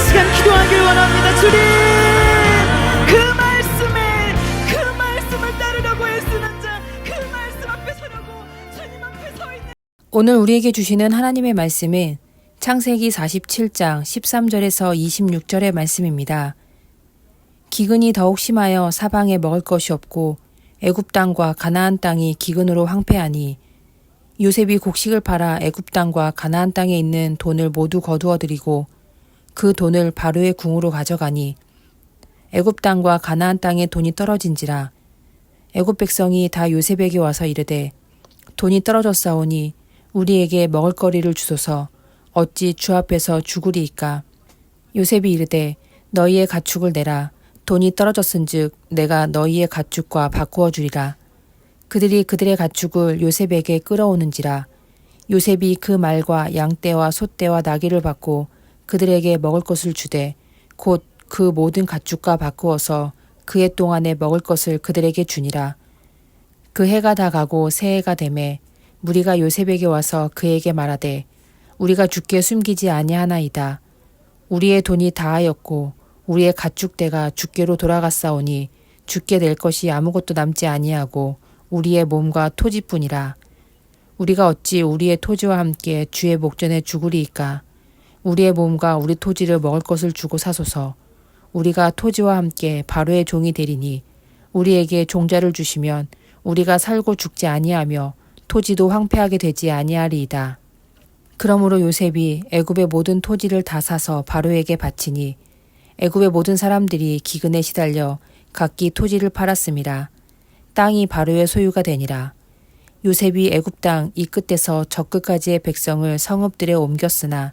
시간 기도하길 원합니다. 주님, 오늘 우리에게 주시는 하나님의 말씀은 창세기 47장 13절에서 26절의 말씀입니다. 기근이 더욱 심하여 사방에 먹을 것이 없고 애굽 땅과 가나안 땅이 기근으로 황폐하니 요셉이 곡식을 팔아 애굽 땅과 가나안 땅에 있는 돈을 모두 거두어 드리고 그 돈을 바로의 궁으로 가져가니 애굽 땅과 가나안 땅에 돈이 떨어진지라 애굽 백성이 다 요셉에게 와서 이르되 돈이 떨어졌사오니 우리에게 먹을거리를 주소서. 어찌 주 앞에서 죽으리이까? 요셉이 이르되 너희의 가축을 내라. 돈이 떨어졌은즉 내가 너희의 가축과 바꾸어 주리라. 그들이 그들의 가축을 요셉에게 끌어오는지라. 요셉이 그 말과 양떼와 소떼와 나귀를 받고 그들에게 먹을 것을 주되 곧 그 모든 가축과 바꾸어서 그 해 동안에 먹을 것을 그들에게 주니라. 그 해가 다 가고 새해가 되매 무리가 요셉에게 와서 그에게 말하되 우리가 죽게 숨기지 아니하나이다. 우리의 돈이 다하였고 우리의 가축대가 죽게로 돌아갔사오니 죽게 될 것이 아무것도 남지 아니하고 우리의 몸과 토지뿐이라. 우리가 어찌 우리의 토지와 함께 주의 목전에 죽으리이까 우리의 몸과 우리 토지를 먹을 것을 주고 사소서 우리가 토지와 함께 바로의 종이 되리니 우리에게 종자를 주시면 우리가 살고 죽지 아니하며 토지도 황폐하게 되지 아니하리이다. 그러므로 요셉이 애굽의 모든 토지를 다 사서 바로에게 바치니 애굽의 모든 사람들이 기근에 시달려 각기 토지를 팔았습니다. 땅이 바로의 소유가 되니라. 요셉이 애굽 땅 이 끝에서 저 끝까지의 백성을 성읍들에 옮겼으나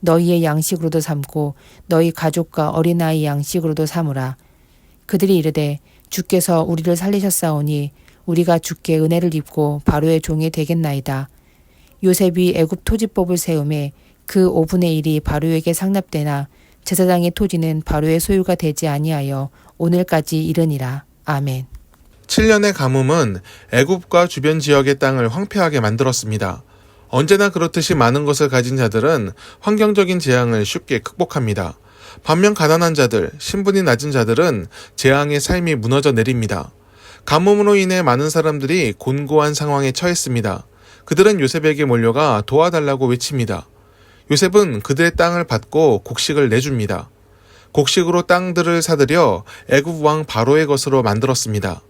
너희의 양식으로도 삼고 너희 가족과 어린아이 양식으로도 삼으라. 그들이 이르되 주께서 우리를 살리셨사오니 우리가 주께 은혜를 입고 바로의 종이 되겠나이다. 요셉이 애굽 토지법을 세움에 그 5분의 1이 바로에게 상납되나 제사장의 토지는 바로의 소유가 되지 아니하여 오늘까지 이르니라. 아멘. 7년의 가뭄은 애굽과 주변 지역의 땅을 황폐하게 만들었습니다. 언제나 그렇듯이 많은 것을 가진 자들은 환경적인 재앙을 쉽게 극복합니다. 반면 가난한 자들, 신분이 낮은 자들은 재앙의 삶이 무너져 내립니다. 가뭄으로 인해 많은 사람들이 곤고한 상황에 처했습니다. 그들은 요셉에게 몰려가 도와달라고 외칩니다. 요셉은 그들의 땅을 받고 곡식을 내줍니다. 곡식으로 땅들을 사들여 애굽 왕 바로의 것으로 만들었습니다.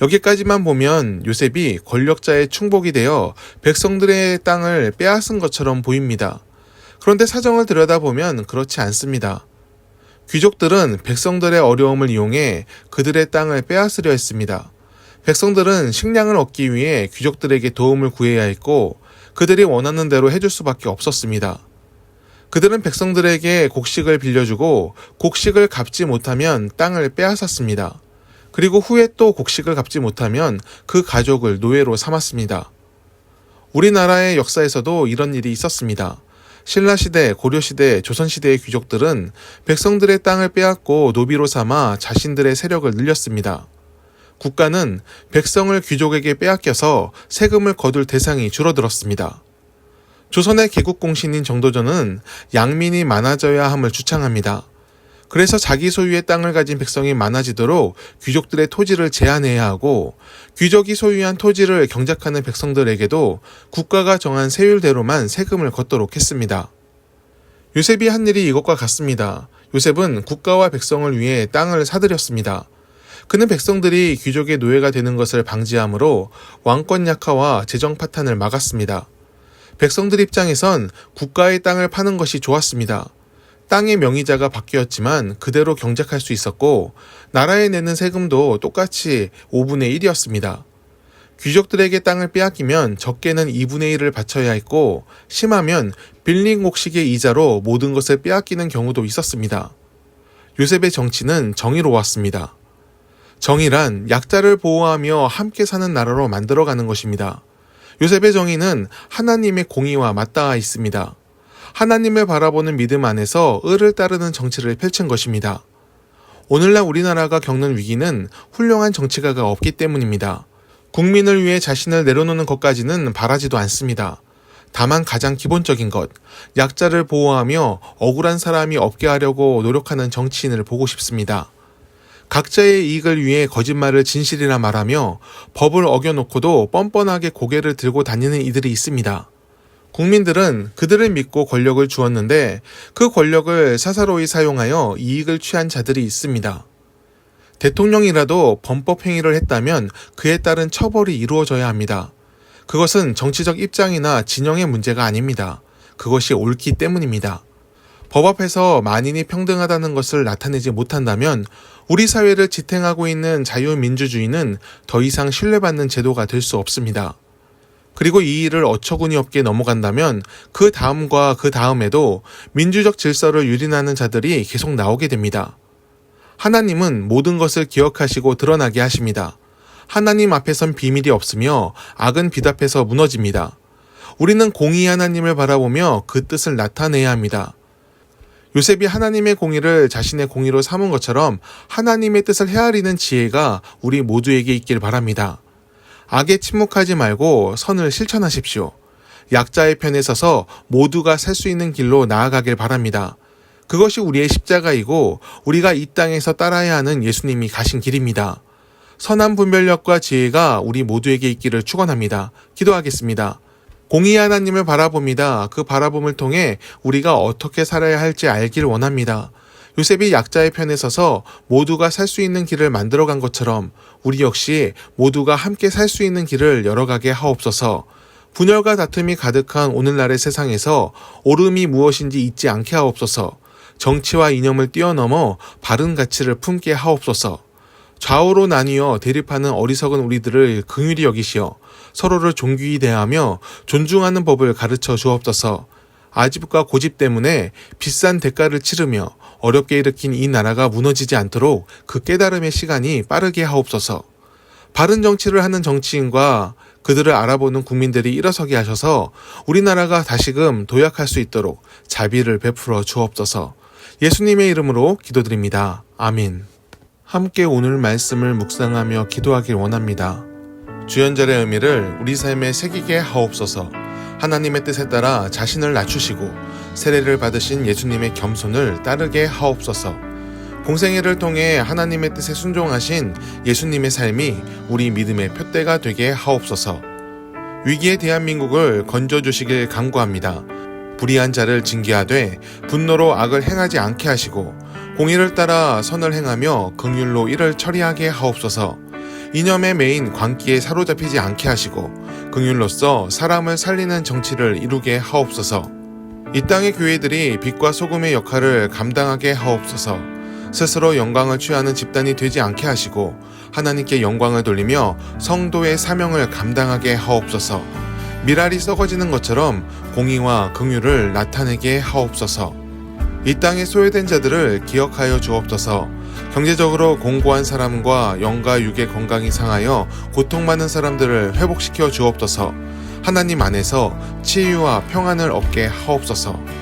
여기까지만 보면 요셉이 권력자의 충복이 되어 백성들의 땅을 빼앗은 것처럼 보입니다. 그런데 사정을 들여다보면 그렇지 않습니다. 귀족들은 백성들의 어려움을 이용해 그들의 땅을 빼앗으려 했습니다. 백성들은 식량을 얻기 위해 귀족들에게 도움을 구해야 했고 그들이 원하는 대로 해줄 수밖에 없었습니다. 그들은 백성들에게 곡식을 빌려주고 곡식을 갚지 못하면 땅을 빼앗았습니다. 그리고 후에 또 곡식을 갚지 못하면 그 가족을 노예로 삼았습니다. 우리나라의 역사에서도 이런 일이 있었습니다. 신라시대, 고려시대, 조선시대의 귀족들은 백성들의 땅을 빼앗고 노비로 삼아 자신들의 세력을 늘렸습니다. 국가는 백성을 귀족에게 빼앗겨서 세금을 거둘 대상이 줄어들었습니다. 조선의 개국공신인 정도전은 양민이 많아져야 함을 주창합니다. 그래서 자기 소유의 땅을 가진 백성이 많아지도록 귀족들의 토지를 제한해야 하고 귀족이 소유한 토지를 경작하는 백성들에게도 국가가 정한 세율대로만 세금을 걷도록 했습니다. 요셉이 한 일이 이것과 같습니다. 요셉은 국가와 백성을 위해 땅을 사들였습니다. 그는 백성들이 귀족의 노예가 되는 것을 방지함으로 왕권 약화와 재정 파탄을 막았습니다. 백성들 입장에선 국가의 땅을 파는 것이 좋았습니다. 땅의 명의자가 바뀌었지만 그대로 경작할 수 있었고 나라에 내는 세금도 똑같이 5분의 1이었습니다. 귀족들에게 땅을 빼앗기면 적게는 2분의 1을 바쳐야 했고 심하면 빌린 곡식의 이자로 모든 것을 빼앗기는 경우도 있었습니다. 요셉의 정치는 정의로웠습니다. 정의란 약자를 보호하며 함께 사는 나라로 만들어가는 것입니다. 요셉의 정의는 하나님의 공의와 맞닿아 있습니다. 하나님을 바라보는 믿음 안에서 을을 따르는 정치를 펼친 것입니다. 오늘날 우리나라가 겪는 위기는 훌륭한 정치가가 없기 때문입니다. 국민을 위해 자신을 내려놓는 것까지는 바라지도 않습니다. 다만 가장 기본적인 것, 약자를 보호하며 억울한 사람이 없게 하려고 노력하는 정치인을 보고 싶습니다. 각자의 이익을 위해 거짓말을 진실이라 말하며 법을 어겨놓고도 뻔뻔하게 고개를 들고 다니는 이들이 있습니다. 국민들은 그들을 믿고 권력을 주었는데 그 권력을 사사로이 사용하여 이익을 취한 자들이 있습니다. 대통령이라도 범법 행위를 했다면 그에 따른 처벌이 이루어져야 합니다. 그것은 정치적 입장이나 진영의 문제가 아닙니다. 그것이 옳기 때문입니다. 법 앞에서 만인이 평등하다는 것을 나타내지 못한다면 우리 사회를 지탱하고 있는 자유민주주의는 더 이상 신뢰받는 제도가 될 수 없습니다. 그리고 이 일을 어처구니 없게 넘어간다면 그 다음과 그 다음에도 민주적 질서를 유린하는 자들이 계속 나오게 됩니다. 하나님은 모든 것을 기억하시고 드러나게 하십니다. 하나님 앞에선 비밀이 없으며 악은 빛 앞에서 무너집니다. 우리는 공의 하나님을 바라보며 그 뜻을 나타내야 합니다. 요셉이 하나님의 공의를 자신의 공의로 삼은 것처럼 하나님의 뜻을 헤아리는 지혜가 우리 모두에게 있길 바랍니다. 악에 침묵하지 말고 선을 실천하십시오. 약자의 편에 서서 모두가 살 수 있는 길로 나아가길 바랍니다. 그것이 우리의 십자가이고 우리가 이 땅에서 따라야 하는 예수님이 가신 길입니다. 선한 분별력과 지혜가 우리 모두에게 있기를 축원합니다. 기도하겠습니다. 공의 하나님을 바라봅니다. 그 바라봄을 통해 우리가 어떻게 살아야 할지 알길 원합니다. 요셉이 약자의 편에 서서 모두가 살 수 있는 길을 만들어 간 것처럼 우리 역시 모두가 함께 살 수 있는 길을 열어가게 하옵소서. 분열과 다툼이 가득한 오늘날의 세상에서 옳음이 무엇인지 잊지 않게 하옵소서. 정치와 이념을 뛰어넘어 바른 가치를 품게 하옵소서. 좌우로 나뉘어 대립하는 어리석은 우리들을 긍휼히 여기시어 서로를 존귀히 대하며 존중하는 법을 가르쳐 주옵소서. 아집과 고집 때문에 비싼 대가를 치르며 어렵게 일으킨 이 나라가 무너지지 않도록 그 깨달음의 시간이 빠르게 하옵소서. 바른 정치를 하는 정치인과 그들을 알아보는 국민들이 일어서게 하셔서 우리나라가 다시금 도약할 수 있도록 자비를 베풀어 주옵소서. 예수님의 이름으로 기도드립니다. 아민. 함께 오늘 말씀을 묵상하며 기도하길 원합니다. 주연절의 의미를 우리 삶에 새기게 하옵소서. 하나님의 뜻에 따라 자신을 낮추시고 세례를 받으신 예수님의 겸손을 따르게 하옵소서. 공생애를 통해 하나님의 뜻에 순종하신 예수님의 삶이 우리 믿음의 표대가 되게 하옵소서. 위기의 대한민국을 건져주시길 간구합니다. 불의한 자를 징계하되 분노로 악을 행하지 않게 하시고 공의를 따라 선을 행하며 긍휼로 이를 처리하게 하옵소서. 이념의 메인 광기에 사로잡히지 않게 하시고 긍휼로서 사람을 살리는 정치를 이루게 하옵소서. 이 땅의 교회들이 빛과 소금의 역할을 감당하게 하옵소서. 스스로 영광을 취하는 집단이 되지 않게 하시고 하나님께 영광을 돌리며 성도의 사명을 감당하게 하옵소서. 미랄이 썩어지는 것처럼 공의와 긍휼을 나타내게 하옵소서. 이 땅에 소외된 자들을 기억하여 주옵소서. 경제적으로 공고한 사람과 영과 육의 건강이 상하여 고통받는 사람들을 회복시켜 주옵소서. 하나님 안에서 치유와 평안을 얻게 하옵소서.